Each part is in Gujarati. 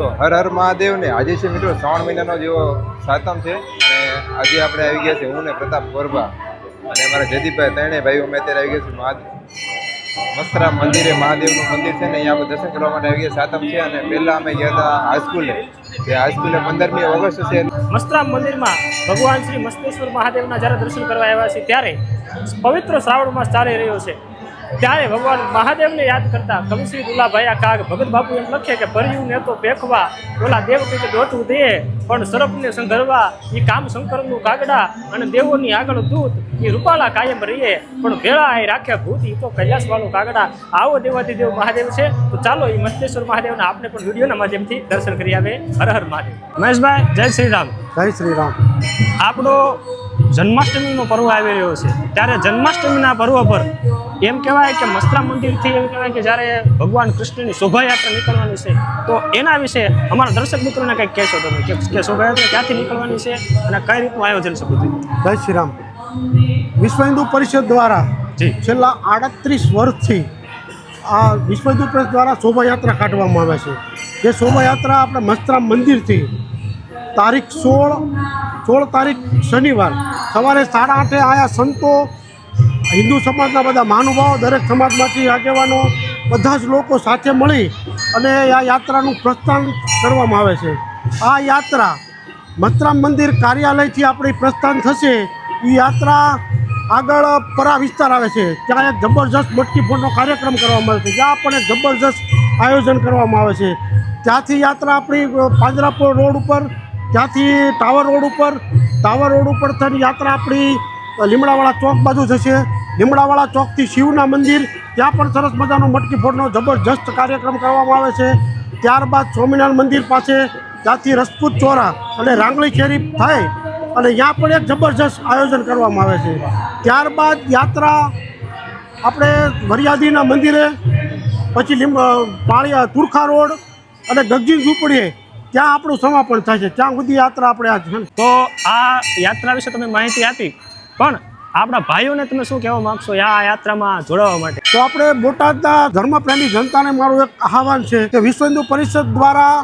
તો હર હર મહાદેવ ને આજે છે મિત્રો શ્રાવણ મહિનાનો જેવો સાતમ છે. અને આજે આપણે આવી ગયા છે હું ને પ્રતાપ ગોરબા. અને અમારા જયદીપભાઈ ત્રણેય ભાઈઓ અમે અત્યારે આવી ગયા છે મહાદેવ મસ્તરામ મંદિરે. મહાદેવનું મંદિર છે ને અહીંયા આપણે દર્શન કરવા માટે આવી ગયા સાતમ છે અને પહેલા અમે ગયા હતા હાઈસ્કૂલે. જે હાઈસ્કૂલે પંદરમી ઓગસ્ટ છે. મસ્તરામ મંદિરમાં ભગવાન શ્રી મસ્તેશ્વર મહાદેવના જ્યારે દર્શન કરવા આવ્યા છે ત્યારે પવિત્ર શ્રાવણ માસ ચાલી રહ્યો છે. ત્યારે ભગવાન મહાદેવને યાદ કરતા કવિશ્રી દુલાભાઈ કાગ ભગત બાપુ એમ લખે કે ભર્યું ને તો પેખવા ઓલા દેવ કે દોટું દે પણ સરપને સંઘરવા એ કામ શંકરનું કાગડા અને દેવોની આગળ દૂત એ રૂપાલા કાયમ રહીએ પણ ભેળા એ રાખે ભૂત એ તો કૈલાસવાળું કાગડા. આવો દેવાધિદેવ મહાદેવ છે તો ચાલો એ મસ્તેશ્વર મહાદેવના આપણે પણ વિડીયોના માધ્યમથી દર્શન કરી આવે. હર હર મહાદેવ. મહેશભાઈ જય શ્રી રામ જય શ્રી રામ આપણો જન્માષ્ટમીનો પર્વ આવી રહ્યો છે. ત્યારે જન્માષ્ટમીના પર્વ પર એમ કહેવાય કે મસ્તરા મંદિરથી એમ કહેવાય કે જ્યારે ભગવાન કૃષ્ણની શોભાયાત્રા નીકળવાની છે તો એના વિશે અમારા દર્શક મિત્રોને કંઈક કહેશો તમે કે શોભાયાત્રા ક્યાંથી નીકળવાની છે અને કઈ રીતનું આયોજન છે બધું? જય શ્રી રામ. વિશ્વ હિન્દુ પરિષદ દ્વારા જી. છેલ્લા આડત્રીસ વર્ષથી આ વિશ્વ હિન્દુ પરિષદ દ્વારા શોભાયાત્રા કાઢવામાં આવે છે. જે શોભાયાત્રા આપણે મસ્તરામ મંદિરથી તારીખ સોળ સોળ તારીખ શનિવાર સવારે સાડા આઠે આયા સંતો હિન્દુ સમાજના બધા મહાનુભાવો દરેક સમાજમાંથી આગેવાનો બધા જ લોકો સાથે મળી અને આ યાત્રાનું પ્રસ્થાન કરવામાં આવે છે. આ યાત્રા મતરામ મંદિર કાર્યાલયથી આપણી પ્રસ્થાન થશે. એ યાત્રા આગળ પરા વિસ્તાર આવે છે. ત્યાં એક જબરજસ્ત મટકી ફોડનો કાર્યક્રમ કરવામાં આવે છે. જ્યાં પણ એક જબરજસ્ત આયોજન કરવામાં આવે છે. ત્યાંથી યાત્રા આપણી પાંજરાપોળ રોડ ઉપર, ત્યાંથી ટાવર રોડ ઉપર, ટાવર રોડ ઉપર થઈને યાત્રા આપણી લીમડાવાળા ચોક બાજુ જશે. લીમડાવાળા ચોકથી શિવના મંદિર, ત્યાં પણ સરસ મજાનો મટકી ફોડનો જબરજસ્ત કાર્યક્રમ કરવામાં આવે છે. ત્યારબાદ સ્વામિનારાયણ મંદિર પાસે ત્યાંથી રસપૂત ચોરા અને રાંગળી શેરી થાય અને ત્યાં પણ એક જબરજસ્ત આયોજન કરવામાં આવે છે. ત્યારબાદ યાત્રા આપણે વરિયાદીના મંદિરે, પછી લીમ પાળિયા તુરખા રોડ અને ગગજી ઝૂંપડીએ, ત્યાં આપણું સમાપન થાય છે. ત્યાં સુધી યાત્રા આપણે આ તો આ યાત્રા વિશે તમે માહિતી આપી? પણ આપણા ભાઈઓને તમે શું કહેવા માગશો? આ યાત્રામાં જોડાવા માટે? તો આપણે બોટાદના ધર્મપ્રેમી જનતાને મારું એક આહવાન છે કે વિશ્વ હિન્દુ પરિષદ દ્વારા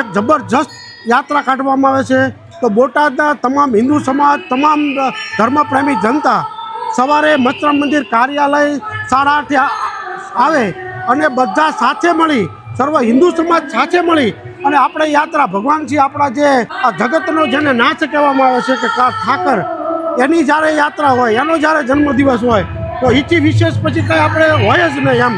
એક જબરજસ્ત યાત્રા કાઢવામાં આવે છે. તો બોટાદના તમામ હિન્દુ સમાજ, તમામ ધર્મપ્રેમી જનતા સવારે મથરામ મંદિર કાર્યાલય સાડા આઠે આવે અને બધા સાથે મળી, સર્વ હિન્દુ સમાજ સાથે મળી અને આપણે યાત્રા ભગવાનથી આપણા જે આ જગતનો જેને નાશ કહેવામાં આવે છે કા ઠાકર એની જ્યારે યાત્રા હોય, એનો જ્યારે જન્મદિવસ હોય, તો એથી વિશેષ પછી કંઈ આપણે હોય જ નહીં એમ.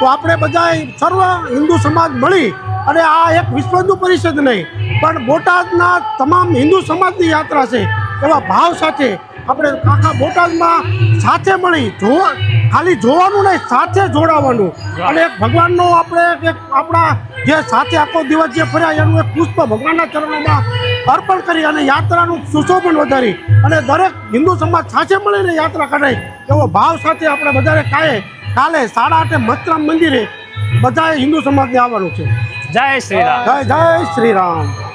તો આપણે બધા સર્વ હિન્દુ સમાજ મળી અને આ એક વિશ્વ હિન્દુ પરિષદ નહીં, પણ બોટાદના તમામ હિન્દુ સમાજની યાત્રા છે. એવા ભાવ સાથે આપણે આખા બોટાદમાં સાથે મળી જોવા ખાલી જોવાનું નહીં, સાથે જોડાવાનું. અને એક ભગવાનનો આપણે એક આપણા જે સાથે આખો દિવસ જે ફર્યા, એનું એક પુષ્પ ભગવાનના ચરણોમાં અર્પણ કરી અને યાત્રાનું સુશોભન વધારી અને દરેક હિન્દુ સમાજ સાથે મળીને યાત્રા કરે એવો ભાવ સાથે આપણે બધાને કાલે કાલે સાડા આઠે મતરામ મંદિરે બધાએ હિન્દુ સમાજને આવવાનું છે. જય શ્રી રામ. જય જય શ્રી રામ.